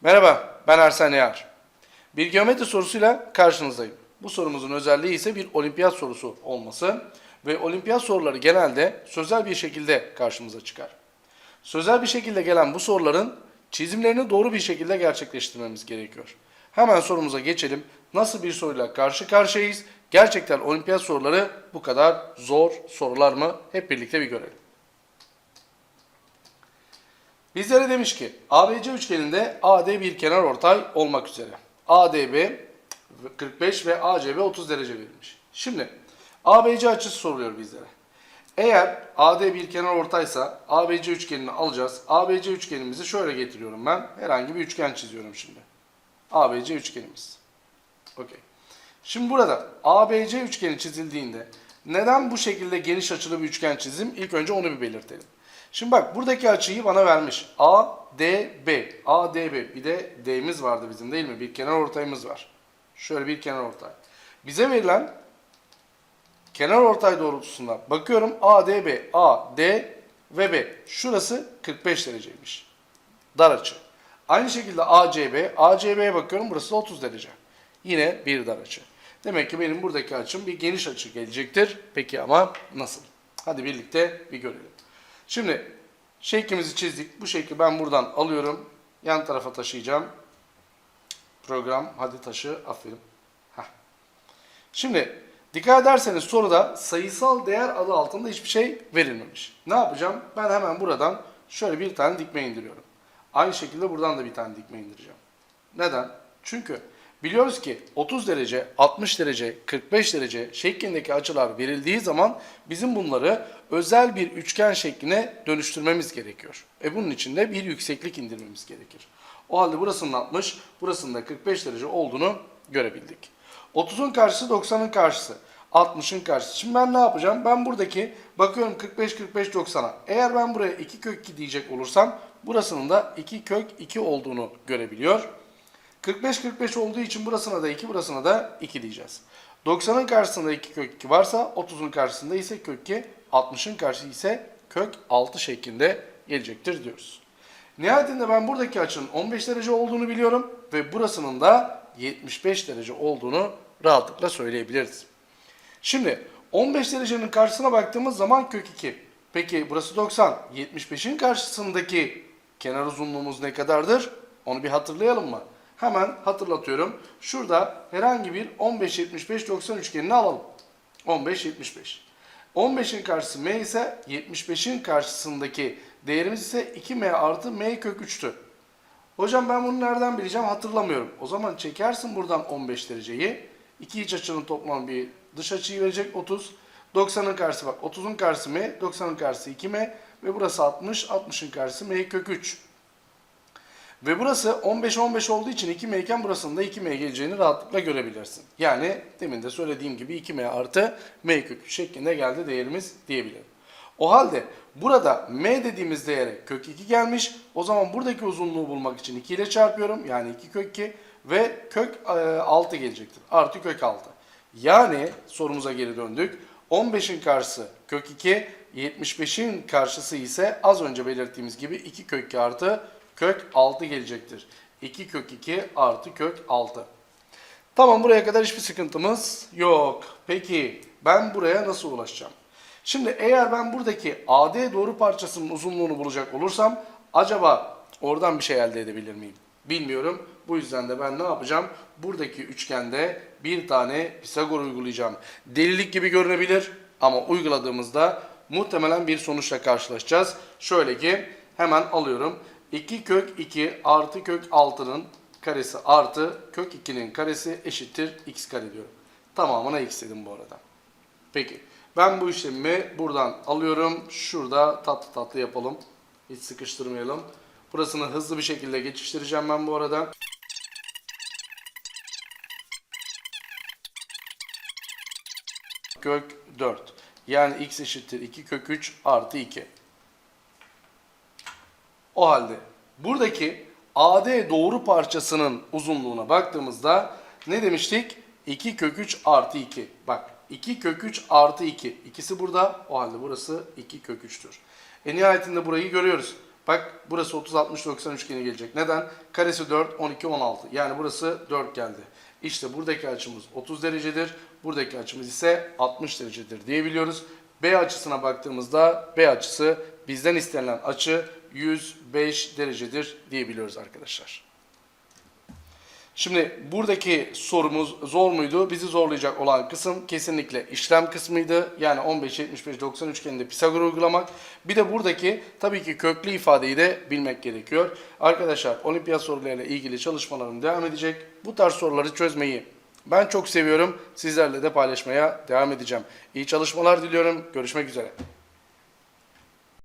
Merhaba, ben Ersen Yar. Bir geometri sorusuyla karşınızdayım. Bu sorumuzun özelliği ise bir olimpiyat sorusu olması ve olimpiyat soruları genelde sözel bir şekilde karşımıza çıkar. Sözel bir şekilde gelen bu soruların çizimlerini doğru bir şekilde gerçekleştirmemiz gerekiyor. Hemen sorumuza geçelim. Nasıl bir soruyla karşı karşıyayız? Gerçekten olimpiyat soruları bu kadar zor sorular mı? Hep birlikte bir görelim. Bizlere demiş ki ABC üçgeninde AD bir kenar ortay olmak üzere. ADB 45 ve ACB 30 derece verilmiş. Şimdi ABC açısı soruluyor bizlere. Eğer AD bir kenar ortaysa ABC üçgenini alacağız. ABC üçgenimizi şöyle getiriyorum ben. Herhangi bir üçgen çiziyorum şimdi. ABC üçgenimiz. Okey. Şimdi burada ABC üçgeni çizildiğinde neden bu şekilde geniş açılı bir üçgen çizim? İlk önce onu bir belirtelim. Şimdi bak buradaki açıyı bana vermiş. ADB. ADB. Bir de D'miz vardı bizim değil mi? Bir kenar ortayımız var. Şöyle bir kenar ortay. Bize verilen kenar ortay doğrultusunda bakıyorum ADB, AD ve B. Şurası 45 dereceymiş. Dar açı. Aynı şekilde ACB, ACB'ye bakıyorum burası da 30 derece. Yine bir dar açı. Demek ki benim buradaki açım bir geniş açı gelecektir. Peki ama nasıl? Hadi birlikte bir görelim. Şimdi şeklimizi çizdik. Bu şekli ben buradan alıyorum. Yan tarafa taşıyacağım. Program hadi taşı aferin. Heh. Şimdi dikkat ederseniz soruda sayısal değer adı altında hiçbir şey verilmemiş. Ne yapacağım? Ben hemen buradan şöyle bir tane dikme indiriyorum. Aynı şekilde buradan da bir tane dikme indireceğim. Neden? Çünkü biliyoruz ki 30 derece, 60 derece, 45 derece şeklindeki açılar verildiği zaman bizim bunları özel bir üçgen şekline dönüştürmemiz gerekiyor. E bunun için de bir yükseklik indirmemiz gerekir. O halde burasının 60, burasının da 45 derece olduğunu görebildik. 30'un karşısı 90'ın karşısı. 60'ın karşısı. Şimdi ben ne yapacağım? Ben buradaki bakıyorum 45 45 90'a. Eğer ben buraya 2 kök 2 diyecek olursam burasının da 2 kök 2 olduğunu görebiliyor. 45 45 olduğu için burasına da 2 burasına da 2 diyeceğiz. 90'ın karşısında 2 kök 2 varsa 30'un karşısında ise kök 2, 60'ın karşısı ise kök 6 şeklinde gelecektir diyoruz. Nihayetinde ben buradaki açının 15 derece olduğunu biliyorum ve burasının da 75 derece olduğunu rahatlıkla söyleyebiliriz. Şimdi 15 derecenin karşısına baktığımız zaman kök 2. Peki burası 90. 75'in karşısındaki kenar uzunluğumuz ne kadardır? Onu bir hatırlayalım mı? Hemen hatırlatıyorum. Şurada herhangi bir 15 75 90 üçgenini alalım. 15 75. 15'in karşısı m ise 75'in karşısındaki değerimiz ise 2m artı m kök 3'tü. Hocam ben bunu nereden bileceğim hatırlamıyorum. O zaman çekersin buradan 15 dereceyi. İki iç açının toplamı bir dış açıyı verecek 30. 90'ın karşısı bak 30'un karşısı m, 90'ın karşısı 2m ve burası 60, 60'ın karşısı m kök 3. Ve burası 15 15 olduğu için 2m iken burasının da 2m geleceğini rahatlıkla görebilirsin. Yani demin de söylediğim gibi 2m artı m kök 3 şeklinde geldi değerimiz diyebilirim. O halde burada m dediğimiz değere kök 2 gelmiş. O zaman buradaki uzunluğu bulmak için 2 ile çarpıyorum. Yani 2 kök 2 ve kök e, 6 gelecektir. Artı kök 6. Yani sorumuza geri döndük. 15'in karşısı kök 2, 75'in karşısı ise az önce belirttiğimiz gibi 2 kök 2 artı kök 6 gelecektir. 2 kök 2 artı kök 6. Tamam buraya kadar hiçbir sıkıntımız yok. Peki ben buraya nasıl ulaşacağım? Şimdi eğer ben buradaki AD doğru parçasının uzunluğunu bulacak olursam acaba oradan bir şey elde edebilir miyim? Bilmiyorum. Bu yüzden de ben ne yapacağım? Buradaki üçgende bir tane Pisagor uygulayacağım. Delilik gibi görünebilir ama uyguladığımızda muhtemelen bir sonuçla karşılaşacağız. Şöyle ki hemen alıyorum. 2 kök 2 artı kök 6'nın karesi artı kök 2'nin karesi eşittir x kare diyorum. Tamamına x dedim bu arada. Peki ben bu işlemi buradan alıyorum. Şurada tatlı tatlı yapalım. Hiç sıkıştırmayalım. Burasını hızlı bir şekilde geçiştireceğim ben bu arada. Kök 4. Yani x eşittir 2 kök 3 artı 2. O halde buradaki AD doğru parçasının uzunluğuna baktığımızda ne demiştik? 2 kök 3 artı 2. Bak 2 kök 3 artı 2. İkisi burada. O halde burası 2 kök 3'tür. E nihayetinde burayı görüyoruz. Bak burası 30 60 90 üçgeni gelecek. Neden? Karesi 4 12 16. Yani burası 4 geldi. İşte buradaki açımız 30 derecedir. Buradaki açımız ise 60 derecedir diyebiliyoruz. B açısına baktığımızda B açısı bizden istenilen açı 105 derecedir diyebiliyoruz arkadaşlar. Şimdi buradaki sorumuz zor muydu? Bizi zorlayacak olan kısım kesinlikle işlem kısmıydı. Yani 15, 75, 90 üçgeninde Pisagor uygulamak. Bir de buradaki tabii ki köklü ifadeyi de bilmek gerekiyor. Arkadaşlar olimpiyat sorularıyla ilgili çalışmalarım devam edecek. Bu tarz soruları çözmeyi ben çok seviyorum. Sizlerle de paylaşmaya devam edeceğim. İyi çalışmalar diliyorum. Görüşmek üzere.